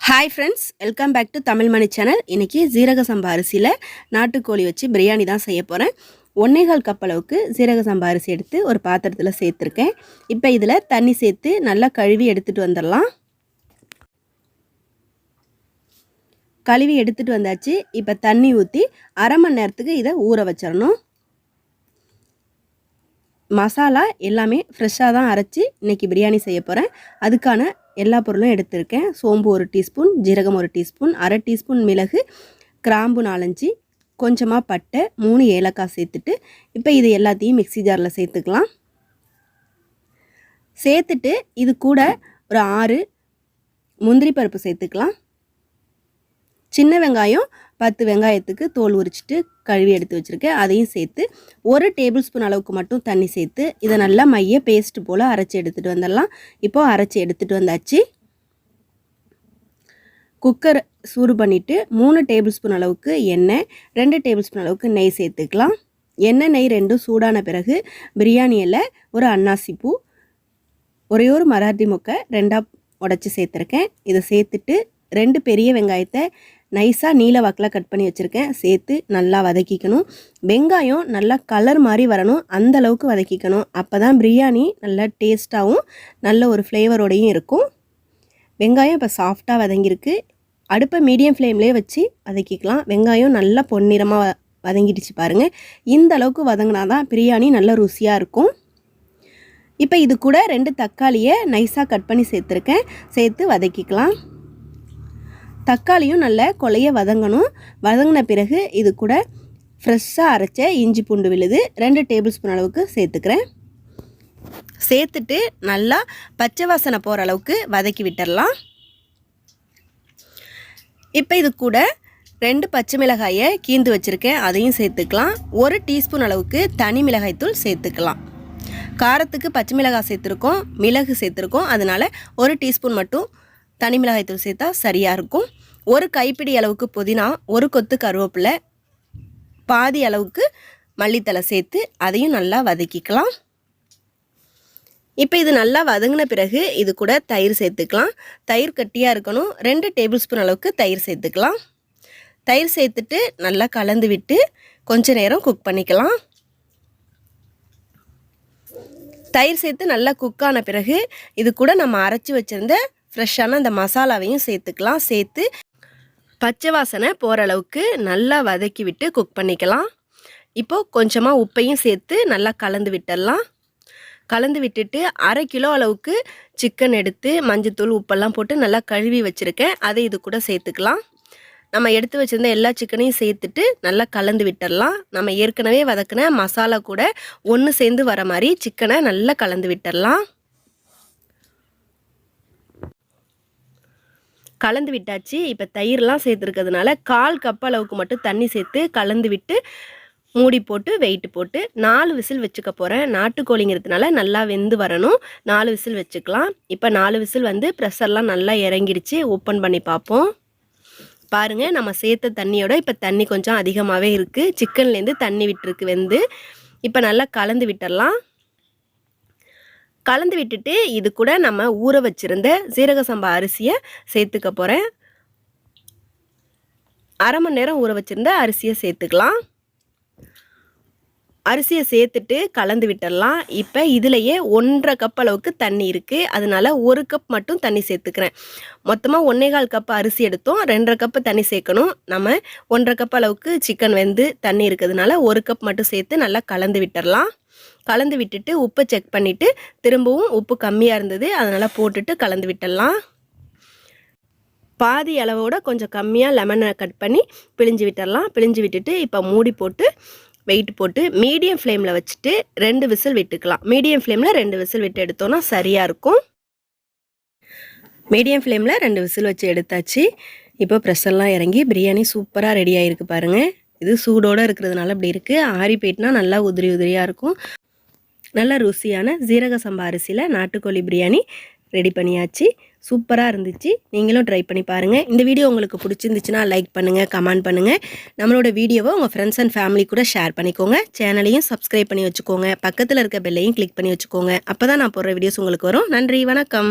Hi friends welcome back to Tamil Mani channel இன்றைக்கி ஜீரக சம்பா அரிசியில் நாட்டுக்கோழி வச்சு பிரியாணி தான் செய்ய போகிறேன் ஒன்றேகால் கப் அளவுக்கு ஜீரக சம்பா அரிசி எடுத்து ஒரு பாத்திரத்தில் சேர்த்துருக்கேன். இப்போ இதில் தண்ணி சேர்த்து நல்லா கழுவி எடுத்துகிட்டு வந்துடலாம். கழுவி எடுத்துகிட்டு வந்தாச்சு. இப்போ தண்ணி ஊற்றி அரை மணி நேரத்துக்கு இதை ஊற வச்சிடணும். மசாலா எல்லாமே ஃப்ரெஷ்ஷாக தான் அரைச்சி இன்றைக்கி பிரியாணி செய்ய போகிறேன் அதுக்கான எல்லா பொருளும் எடுத்திருக்கேன். சோம்பு ஒரு டீஸ்பூன் ஜீரகம் ஒரு டீஸ்பூன் அரை டீஸ்பூன் மிளகு கிராம்பு நாலஞ்சு கொஞ்சமாக பட்டை மூணு ஏலக்காய் சேர்த்துட்டு இப்போ இது எல்லாத்தையும் மிக்சி ஜாரில் சேர்த்துக்கலாம். சேர்த்துட்டு இது கூட ஒரு ஆறு முந்திரி பருப்பு சேர்த்துக்கலாம். சின்ன வெங்காயம் பத்து வெங்காயத்துக்கு தோல் உரிச்சிட்டு கழுவி எடுத்து வச்சுருக்கேன். அதையும் சேர்த்து ஒரு டேபிள் ஸ்பூன் அளவுக்கு மட்டும் தண்ணி சேர்த்து இதை நல்லா மைய பேஸ்ட்டு போல் அரைச்சி எடுத்துகிட்டு வந்துடலாம். இப்போது அரைச்சி எடுத்துகிட்டு வந்தாச்சு. குக்கர் சூடு பண்ணிவிட்டு மூணு டேபிள் ஸ்பூன் அளவுக்கு எண்ணெய் ரெண்டு டேபிள் ஸ்பூன் அளவுக்கு நெய் சேர்த்துக்கலாம். எண்ணெய் நெய் ரெண்டும் சூடான பிறகு பிரியாணியில் ஒரு அன்னாசி பூ ஒரே ஒரு மராட்டி மொக்கை ரெண்டாக உடச்சி சேர்த்துருக்கேன். இதை சேர்த்துட்டு ரெண்டு பெரிய வெங்காயத்தை நைஸாக நீல வாக்கில் கட் பண்ணி வச்சுருக்கேன். சேர்த்து நல்லா வதக்கிக்கணும். வெங்காயம் நல்லா கலர் மாதிரி வரணும். அந்த அளவுக்கு வதக்கிக்கணும். அப்போ தான் பிரியாணி நல்லா டேஸ்ட்டாகவும் நல்ல ஒரு ஃப்ளேவரோடையும் இருக்கும். வெங்காயம் இப்போ சாஃப்டாக வதங்கியிருக்கு. அடுப்பை மீடியம் ஃப்ளேம்லேயே வச்சு வதக்கிக்கலாம். வெங்காயம் நல்லா பொன்னிறமாக வதங்கிடுச்சு பாருங்கள் இந்த அளவுக்கு வதங்கினா தான் பிரியாணி நல்ல ருசியாக இருக்கும். இப்போ இது கூட ரெண்டு தக்காளியை நைஸாக கட் பண்ணி சேர்த்துருக்கேன். சேர்த்து வதக்கிக்கலாம். தக்காளியும் நல்ல கொலைய வதங்கணும். வதங்கின பிறகு இது கூட ஃப்ரெஷ்ஷாக அரைச்ச இஞ்சி பூண்டு விழுது. ரெண்டு டேபிள் ஸ்பூன் அளவுக்கு சேர்த்துக்கிறேன். சேர்த்துட்டு நல்லா பச்சை வாசனை போகிற அளவுக்கு வதக்கி விட்டுடலாம் இப்போ இது கூட ரெண்டு பச்சை மிளகாயை கீந்து வச்சுருக்கேன். அதையும் சேர்த்துக்கலாம். ஒரு டீஸ்பூன் அளவுக்கு தனி மிளகாய்த்தூள் சேர்த்துக்கலாம். காரத்துக்கு பச்சை மிளகாய் சேர்த்துருக்கோம். மிளகு சேர்த்துருக்கோம். அதனால் ஒரு டீஸ்பூன் மட்டும் தனி மிளகாய்த்தூள் சேர்த்தா சரியாக இருக்கும். ஒரு கைப்பிடி அளவுக்கு புதினா ஒரு கொத்து கருவேப்பிலை பாதி அளவுக்கு மல்லித்தலை சேர்த்து அதையும் நல்லா வதக்கிக்கலாம். இப்போ இது நல்லா வதங்கின பிறகு இது கூட தயிர் சேர்த்துக்கலாம். தயிர் கட்டியாக இருக்கணும். ரெண்டு டேபிள் ஸ்பூன் அளவுக்கு தயிர் சேர்த்துக்கலாம். தயிர் சேர்த்துட்டு நல்லா கலந்து விட்டு கொஞ்ச நேரம் குக் பண்ணிக்கலாம். தயிர் சேர்த்து நல்லா குக்கான பிறகு இது கூட நம்ம அரைச்சி வச்சுருந்த ஃப்ரெஷ்ஷான அந்த மசாலாவையும் சேர்த்துக்கலாம். சேர்த்து பச்சை வாசனை போகிற அளவுக்கு நல்லா வதக்கி விட்டு குக் பண்ணிக்கலாம். இப்போது கொஞ்சமாக உப்பையும் சேர்த்து நல்லா கலந்து விட்டுடலாம். கலந்து விட்டுட்டு அரை கிலோ அளவுக்கு சிக்கன் எடுத்து மஞ்சத்தூள் உப்பெல்லாம் போட்டு நல்லா கழுவி வச்சுருக்கேன். அதை இது கூட சேர்த்துக்கலாம். நம்ம எடுத்து வச்சுருந்த எல்லா சிக்கனையும் சேர்த்துட்டு நல்லா கலந்து விட்டுடலாம். நம்ம ஏற்கனவே வதக்கின மசாலா கூட ஒன்று சேர்ந்து வர மாதிரி சிக்கனை நல்லா கலந்து விட்டுடலாம். கலந்து விட்டாச்சு. இப்போ தயிர்லாம் சேர்த்துருக்கிறதுனால கால் கப் அளவுக்கு மட்டும் தண்ணி சேர்த்து கலந்து விட்டு மூடி போட்டு வெயிட் போட்டு நாலு விசில் வச்சுக்க போகிறேன் நாட்டுக்கோழிங்கிறதுனால நல்லா வெந்து வரணும். நாலு விசில் வச்சுக்கலாம். இப்போ நாலு விசில் வந்து ப்ரெஷர்லாம் நல்லா இறங்கிடுச்சு ஓப்பன் பண்ணி பார்ப்போம். பாருங்கள் நம்ம சேர்த்த தண்ணியோட இப்போ தண்ணி கொஞ்சம் அதிகமாகவே இருக்குது சிக்கன்லேருந்து தண்ணி விட்டுருக்கு வெந்து. இப்போ நல்லா கலந்து விட்டுடலாம். கலந்து விட்டுட்டு இது கூட நம்ம ஊற வச்சுருந்த சீரக சம்பா அரிசியை சேர்த்துக்க போகிறேன் அரை மணி நேரம் ஊற வச்சுருந்த அரிசியை சேர்த்துக்கலாம். அரிசியை சேர்த்துட்டு கலந்து விட்டுடலாம். இப்போ இதுலேயே ஒன்றரை கப் அளவுக்கு தண்ணி இருக்குது அதனால் ஒரு கப் மட்டும் தண்ணி சேர்த்துக்கிறேன். மொத்தமாக ஒன்றே கால் கப் அரிசி எடுத்தோம். ரெண்டரை கப்பு தண்ணி சேர்க்கணும். நம்ம ஒன்றரை கப் அளவுக்கு சிக்கன் வெந்து தண்ணி இருக்கிறதுனால ஒரு கப் மட்டும் சேர்த்து நல்லா கலந்து விட்டுடலாம். கலந்து விட்டுட்டு உப்பை செக் பண்ணிவிட்டு திரும்பவும் உப்பு கம்மியாக இருந்தது அதனால் போட்டுட்டு கலந்து விட்டுடலாம். பாதி அளவோட கொஞ்சம் கம்மியாக லெமனை கட் பண்ணி பிழிஞ்சு விட்டுடலாம். பிழிஞ்சு விட்டுட்டு இப்போ மூடி போட்டு வெயிட் போட்டு மீடியம் ஃப்ளேமில் வச்சுட்டு ரெண்டு விசில் விட்டுக்கலாம். மீடியம் ஃப்ளேமில் ரெண்டு விசில் விட்டு எடுத்தோன்னா சரியாக இருக்கும். மீடியம் ஃப்ளேமில் ரெண்டு விசில் வச்சு எடுத்தாச்சு. இப்போ ப்ரெஷர்லாம் இறங்கி பிரியாணி சூப்பராக ரெடி ஆகிருக்கு பாருங்கள் இது சூடோடு இருக்கிறதுனால அப்படி இருக்குது ஆறி போயிட்டுனா நல்லா உதிரி உதிரியாக இருக்கும். நல்ல ருசியான ஜீரக சம்பா அரிசியில் நாட்டுக்கோழி பிரியாணி ரெடி பண்ணியாச்சு. சூப்பராக இருந்துச்சு. நீங்களும் ட்ரை பண்ணி பாருங்கள் இந்த வீடியோ உங்களுக்கு பிடிச்சிருந்துச்சுன்னா லைக் பண்ணுங்கள் கமெண்ட் பண்ணுங்கள் நம்மளோட வீடியோவை உங்கள் ஃப்ரெண்ட்ஸ் அண்ட் ஃபேமிலி கூட ஷேர் பண்ணிக்கோங்க. சேனலையும் சப்ஸ்கிரைப் பண்ணி வச்சுக்கோங்க. பக்கத்தில் இருக்க பெல்லையும் கிளிக் பண்ணி வச்சுக்கோங்க. அப்போ தான் நான் போடுற வீடியோஸ் உங்களுக்கு வரும். நன்றி வணக்கம்.